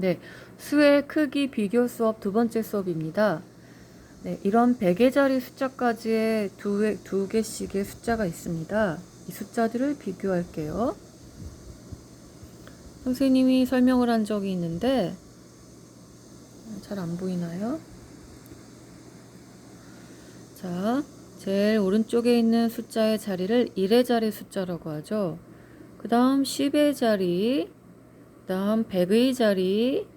네, 수의 크기 비교 수업 두 번째 수업입니다. 네, 이런 100개짜리 숫자까지의 두, 개- 두 개씩의 숫자가 있습니다. 이 숫자들을 비교할게요. 선생님이 설명을 한 적이 있는데, 잘 안 보이나요? 자, 제일 오른쪽에 있는 숫자의 자리를 1의 자리 숫자라고 하죠. 그 다음 10의 자리, 그 다음 100의 자리,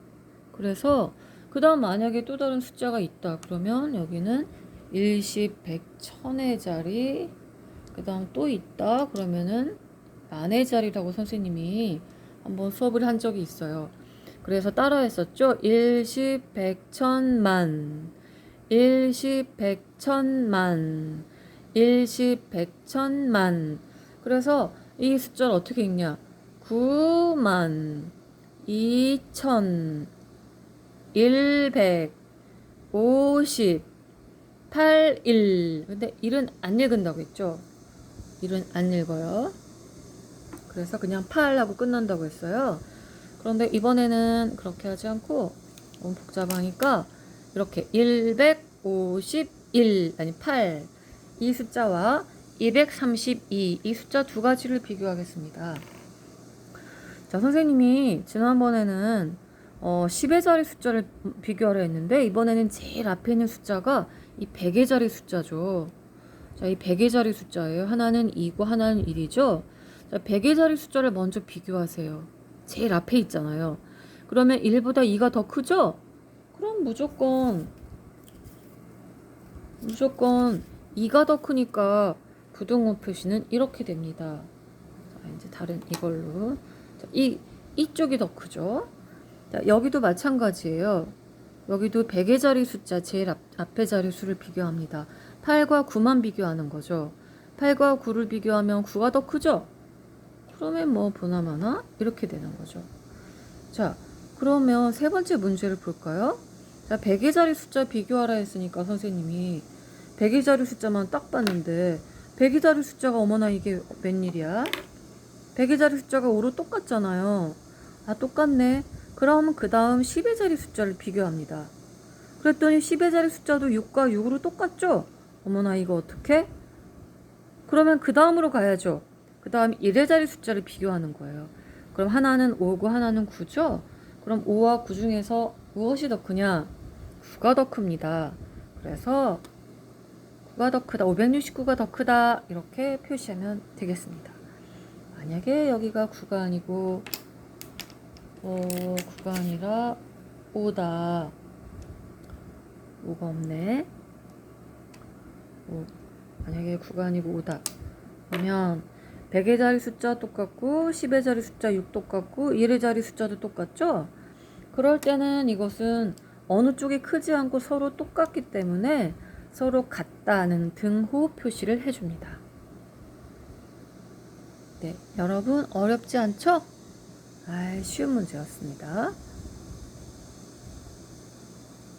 그래서 그 다음 만약에 또 다른 숫자가 있다. 그러면 여기는 1, 10, 100, 1000의 자리, 그 다음 또 있다. 그러면은 만의 자리라고 선생님이 한번 수업을 한 적이 있어요. 그래서 따라 했었죠. 1, 10, 100, 1000만. 1, 10, 100, 1000만. 1, 10, 100, 1000만. 그래서 이 숫자를 어떻게 읽냐? 9만, 2천, 100, 50, 8, 1. 근데 1은 안 읽은다고 했죠? 1은 안 읽어요. 그래서 그냥 8하고 끝난다고 했어요. 그런데 이번에는 그렇게 하지 않고 너무 복잡하니까 이렇게 151 아니 8 이 숫자와 232 이 숫자 두 가지를 비교하겠습니다. 자, 선생님이 지난번에는 어, 10의 자리 숫자를 비교하려 했는데 이번에는 제일 앞에 있는 숫자가 이 100의 자리 숫자죠. 자, 이 100의 자리 숫자예요. 하나는 2고 하나는 1이죠. 자, 100의 자리 숫자를 먼저 비교하세요. 제일 앞에 있잖아요. 그러면 1보다 2가 더 크죠? 그럼 무조건 무조건 2가 더 크니까 부등호 표시는 이렇게 됩니다. 자, 이제 다른 이걸로 자, 이 이쪽이 더 크죠? 자, 여기도 마찬가지예요. 여기도 100의 자리 숫자 제일 앞, 앞에 자리 수를 비교합니다. 8과 9만 비교하는 거죠. 8과 9를 비교하면 9가 더 크죠? 그러면 뭐 보나마나 이렇게 되는 거죠. 자, 그러면 세 번째 문제를 볼까요? 자, 100의 자리 숫자 비교하라 했으니까 선생님이 100의 자리 숫자만 딱 봤는데 100의 자리 숫자가 어머나 이게 웬일이야? 100의 자리 숫자가 5로 똑같잖아요. 아, 똑같네. 그러면 그 다음 10의 자리 숫자를 비교합니다. 그랬더니 10의 자리 숫자도 6과 6으로 똑같죠? 어머나 이거 어떻게? 그러면 그 다음으로 가야죠. 그 다음 1의 자리 숫자를 비교하는 거예요. 그럼 하나는 5고 하나는 9죠? 그럼 5와 9 중에서 무엇이 더 크냐? 9가 더 큽니다. 그래서 9가 더 크다, 569가 더 크다 이렇게 표시하면 되겠습니다. 만약에 여기가 9가 아니고 어, 9가 아니라 5다. 5가 없네. 5. 만약에 9가 아니고 5다. 그러면 100의 자리 숫자 똑같고 10의 자리 숫자 6 똑같고 1의 자리 숫자도 똑같죠? 그럴 때는 이것은 어느 쪽이 크지 않고 서로 똑같기 때문에 서로 같다는 등호 표시를 해줍니다. 네, 여러분 어렵지 않죠? 아, 쉬운 문제였습니다.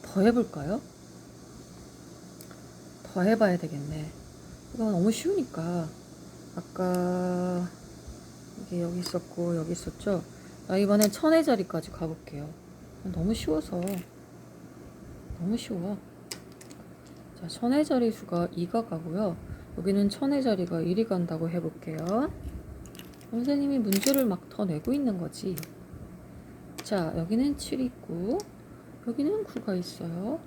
더 해볼까요? 더 해봐야 되겠네. 이거 너무 쉬우니까. 아까 이게 여기 있었고 여기 있었죠? 나 이번엔 천의 자리까지 가볼게요. 너무 쉬워서 너무 쉬워. 자, 천의 자리 수가 2가 가고요. 여기는 천의 자리가 1이 간다고 해볼게요. 선생님이 문제를 막 더 내고 있는 거지. 자, 여기는 7이 있고, 여기는 9가 있어요.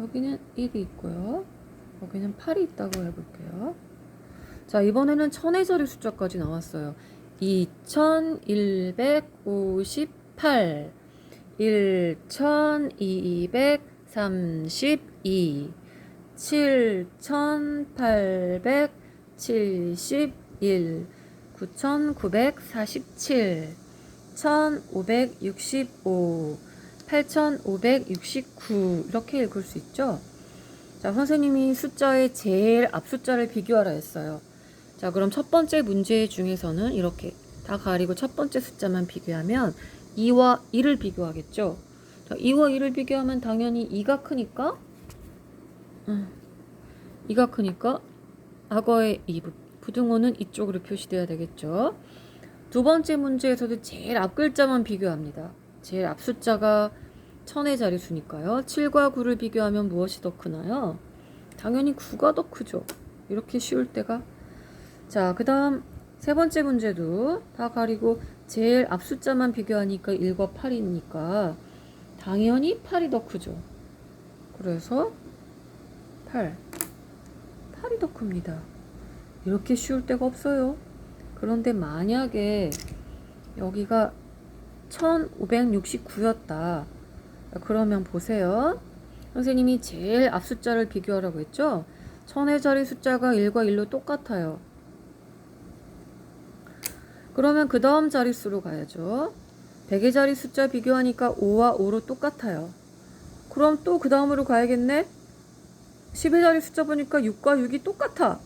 여기는 1이 있고요. 여기는 8이 있다고 해볼게요. 자, 이번에는 천의 자리 숫자까지 나왔어요. 2158, 1232, 7871, 9947, 1565, 8569 이렇게 읽을 수 있죠? 자, 선생님이 숫자의 제일 앞 숫자를 비교하라 했어요. 자, 그럼 첫 번째 문제 중에서는 이렇게 다 가리고 첫 번째 숫자만 비교하면 2와 1을 비교하겠죠? 자, 2와 1을 비교하면 당연히 2가 크니까 음, 2가 크니까 악어의 2, 부 등호는 이쪽으로 표시돼야 되겠죠? 두 번째 문제에서도 제일 앞 글자만 비교합니다. 제일 앞 숫자가 천의 자릿수니까요. 7과 9를 비교하면 무엇이 더 크나요? 당연히 9가 더 크죠. 이렇게 쉬울 때가. 자, 그 다음 세 번째 문제도 다 가리고 제일 앞 숫자만 비교하니까 1과 8이니까 당연히 8이 더 크죠. 그래서 8. 8이 더 큽니다. 이렇게 쉬울 때가 없어요. 그런데 만약에 여기가 1569였다. 그러면 보세요. 선생님이 제일 앞 숫자를 비교하라고 했죠? 천의 자리 숫자가 1과 1로 똑같아요. 그러면 그 다음 자릿수로 가야죠. 100의 자리 숫자 비교하니까 5와 5로 똑같아요. 그럼 또 그 다음으로 가야겠네? 10의 자리 숫자 보니까 6과 6이 똑같아.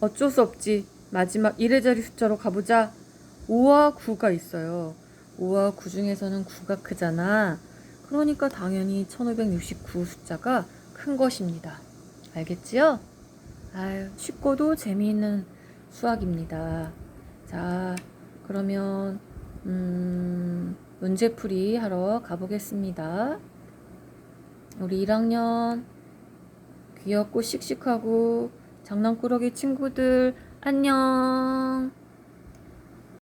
어쩔 수 없지. 마지막 1의 자리 숫자로 가보자. 5와 9가 있어요. 5와 9 중에서는 9가 크잖아. 그러니까 당연히 1569 숫자가 큰 것입니다. 알겠지요? 아유, 쉽고도 재미있는 수학입니다. 자, 그러면, 음, 문제풀이 하러 가보겠습니다. 우리 1학년 귀엽고 씩씩하고 장난꾸러기 친구들 안녕.